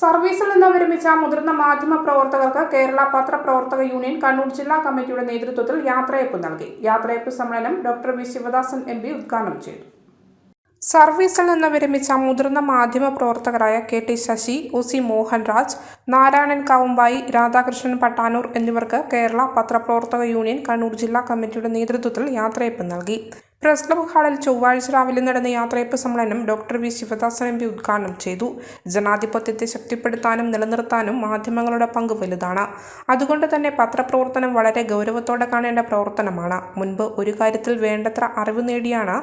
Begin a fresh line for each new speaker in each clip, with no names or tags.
സർവീസിൽ നിന്ന് വിരമിച്ച മുതിർന്ന മാധ്യമ പ്രവർത്തകർക്ക് കേരള പത്രപ്രവർത്തക യൂണിയൻ കണ്ണൂർ ജില്ലാ കമ്മിറ്റിയുടെ നേതൃത്വത്തിൽ യാത്രയപ്പ് നൽകി. യാത്രയപ്പ് സമ്മേളനം doctor V Sivadasan M P ഉദ്ഘാടനം ചെയ്തു. സർവീസിൽ നിന്ന് വിരമിച്ച മുതിർന്ന മാധ്യമ പ്രവർത്തകരായ K T Sasi O C Mohanraj Narayanan Kavumbayi Radhakrishnan Pattanur എന്നിവർക്ക് കേരള പത്രപ്രവർത്തക യൂണിയൻ കണ്ണൂർ ജില്ലാ കമ്മിറ്റിയുടെ നേതൃത്വത്തിൽ യാത്രയപ്പ് നൽകി. പ്രസ് ക്ലബ് ഹാളിൽ ചൊവ്വാഴ്ച രാവിലെ നടന്ന യാത്രയപ്പ് സമ്മേളനം doctor V Sivadasan M P ഉദ്ഘാടനം ചെയ്തു. ജനാധിപത്യത്തെ ശക്തിപ്പെടുത്താനും നിലനിർത്താനും മാധ്യമങ്ങളുടെ പങ്ക് വലുതാണ്. അതുകൊണ്ട് തന്നെ പത്രപ്രവർത്തനം വളരെ ഗൗരവത്തോടെ കാണേണ്ട പ്രവർത്തനമാണ്. മുൻപ് ഒരു കാര്യത്തിൽ വേണ്ടത്ര അറിവ് നേടിയാണ്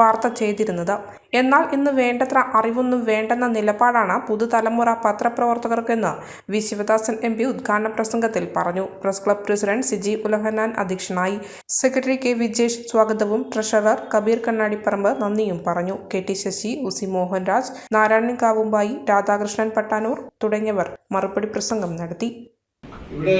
വാർത്ത ചെയ്തിരുന്നത്. എന്നാൽ ഇന്ന് വേണ്ടത്ര അറിവൊന്നും വേണ്ടെന്ന നിലപാടാണ് പുതുതലമുറ പത്രപ്രവർത്തകർക്കെന്ന് വി. ശിവദാസൻ എം. പി. ഉദ്ഘാടന പ്രസംഗത്തിൽ പറഞ്ഞു. Press club president Siji Ulahannan അധ്യക്ഷനായി. Secretary K. വിജേഷ് സ്വാഗതവും ട്രഷറർ കബീർ കണ്ണാടിപ്പറമ്പ് നന്ദിയും പറഞ്ഞു. K. T. Sasi O C Mohanraj Narayanan Kavumbayi Radhakrishnan Pattanur തുടങ്ങിയവർ മറുപടി പ്രസംഗം നടത്തി.
ഇവിടെ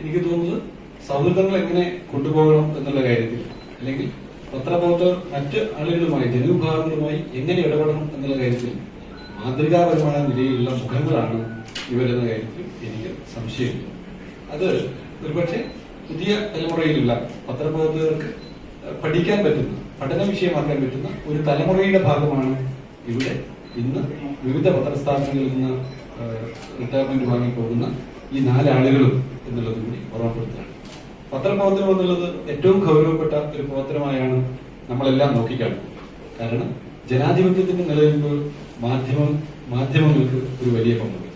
എനിക്ക് തോന്നുന്നത് സൗഹൃദങ്ങൾ എങ്ങനെ കൊണ്ടുപോകണം എന്നുള്ള കാര്യത്തിൽ അല്ലെങ്കിൽ പത്രപ്രവർത്തകർ മറ്റ് ആളുകളുമായി ജനവിഭാഗങ്ങളുമായി എങ്ങനെ ഇടപെടണം എന്നുള്ള കാര്യത്തിൽ മാതൃകാപരമായ നിലയിലുള്ള മുഖങ്ങളാണ് ഇവരെന്ന കാര്യത്തിൽ എനിക്ക് സംശയമില്ല. അത് ഒരുപക്ഷെ പുതിയ തലമുറയിലുള്ള പത്രപ്രവർത്തകർക്ക് പഠിക്കാൻ പറ്റുന്ന പഠന വിഷയമാക്കാൻ പറ്റുന്ന ഒരു തലമുറയുടെ ഭാഗമാണ് ഇവിടെ ഇന്ന് വിവിധ പത്രസ്ഥാപനങ്ങളിൽ നിന്ന് റിട്ടയർമെന്റ് വാങ്ങി പോകുന്ന ഈ നാലാളുകളും എന്നുള്ളത് കൂടി ഓർമ്മപ്പെടുത്തുകയാണ്. പത്രപ്രവർത്തനം എന്നുള്ളത് ഏറ്റവും ഗൗരവപ്പെട്ട ഒരു പ്രവർത്തനമായാണ് നമ്മളെല്ലാം നോക്കിക്കാണുന്നത് കാരണം ജനാധിപത്യത്തിന്റെ നിലനിൽപ്പ് മാധ്യമം മാധ്യമങ്ങൾക്ക് ഒരു വലിയ പങ്കുണ്ട്.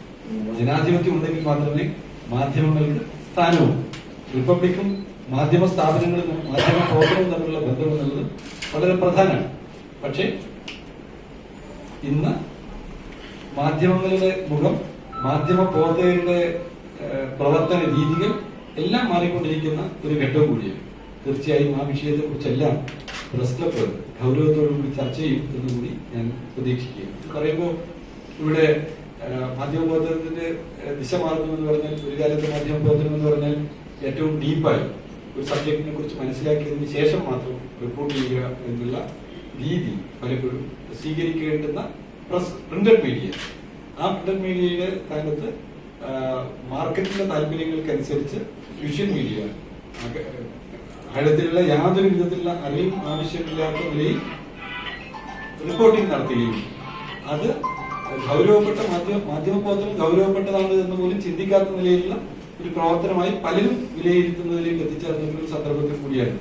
ജനാധിപത്യം ഉണ്ടെങ്കിൽ മാത്രമേ മാധ്യമങ്ങൾക്ക് സ്ഥാനവും റിപ്പബ്ലിക്കും മാധ്യമ സ്ഥാപനങ്ങളും മാധ്യമ പ്രവർത്തനവും തമ്മിലുള്ള ബന്ധം എന്നുള്ളത് വളരെ പ്രധാനമാണ്. പക്ഷേ ഇന്ന് മാധ്യമങ്ങളുടെ മുഖം മാധ്യമ പ്രവർത്തകരുടെ പ്രവർത്തന രീതികൾ എല്ലാം മാറിക്കൊണ്ടിരിക്കുന്ന ഒരു ഘട്ടം കൂടിയാണ്. തീർച്ചയായും ആ വിഷയത്തെ കുറിച്ചെല്ലാം പ്രസ് ക്ലബ് ഗൗരവത്തോടു ചർച്ച ചെയ്യും എന്ന് കൂടി ഞാൻ പ്രതീക്ഷിക്കുകയാണ്. പറയുമ്പോൾ ഇവിടെ ഏഹ്, മാധ്യമ പ്രവർത്തനത്തിന്റെ ദിശ മാറുന്നു എന്ന് പറഞ്ഞാൽ ഒരു കാലത്ത് മാധ്യമ പ്രവർത്തനം എന്ന് പറഞ്ഞാൽ ഏറ്റവും ഡീപ്പായി ഒരു സബ്ജക്റ്റിനെ കുറിച്ച് മനസ്സിലാക്കിയതിന് ശേഷം മാത്രം റിപ്പോർട്ട് ചെയ്യുക എന്നുള്ള രീതി പലപ്പോഴും സ്വീകരിക്കേണ്ടുന്ന പ്രസ് പ്രിന്റഡ് മീഡിയ ആ പ്രിന്റഡ് മീഡിയയുടെ ആ, മാർക്കറ്റിന്റെ താല്പര്യങ്ങൾക്കനുസരിച്ച് വിഷൻ മീഡിയ ആഴത്തിലുള്ള യാതൊരു വിധത്തിലുള്ള അറിവും ആവശ്യമില്ലാത്ത നിലയിൽ റിപ്പോർട്ടിംഗ് നടത്തുകയും അത് ഗൗരവപ്പെട്ട മാധ്യമ മാധ്യമ പ്രവർത്തനം ഗൗരവപ്പെട്ടതാണ് എന്ന് പോലും ചിന്തിക്കാത്ത നിലയിലുള്ള ഒരു പ്രവർത്തനമായി പലരും വിലയിരുത്തുന്നതിലേക്ക് എത്തിച്ചേർന്ന ഒരു സന്ദർഭത്തിൽ കൂടിയാണ്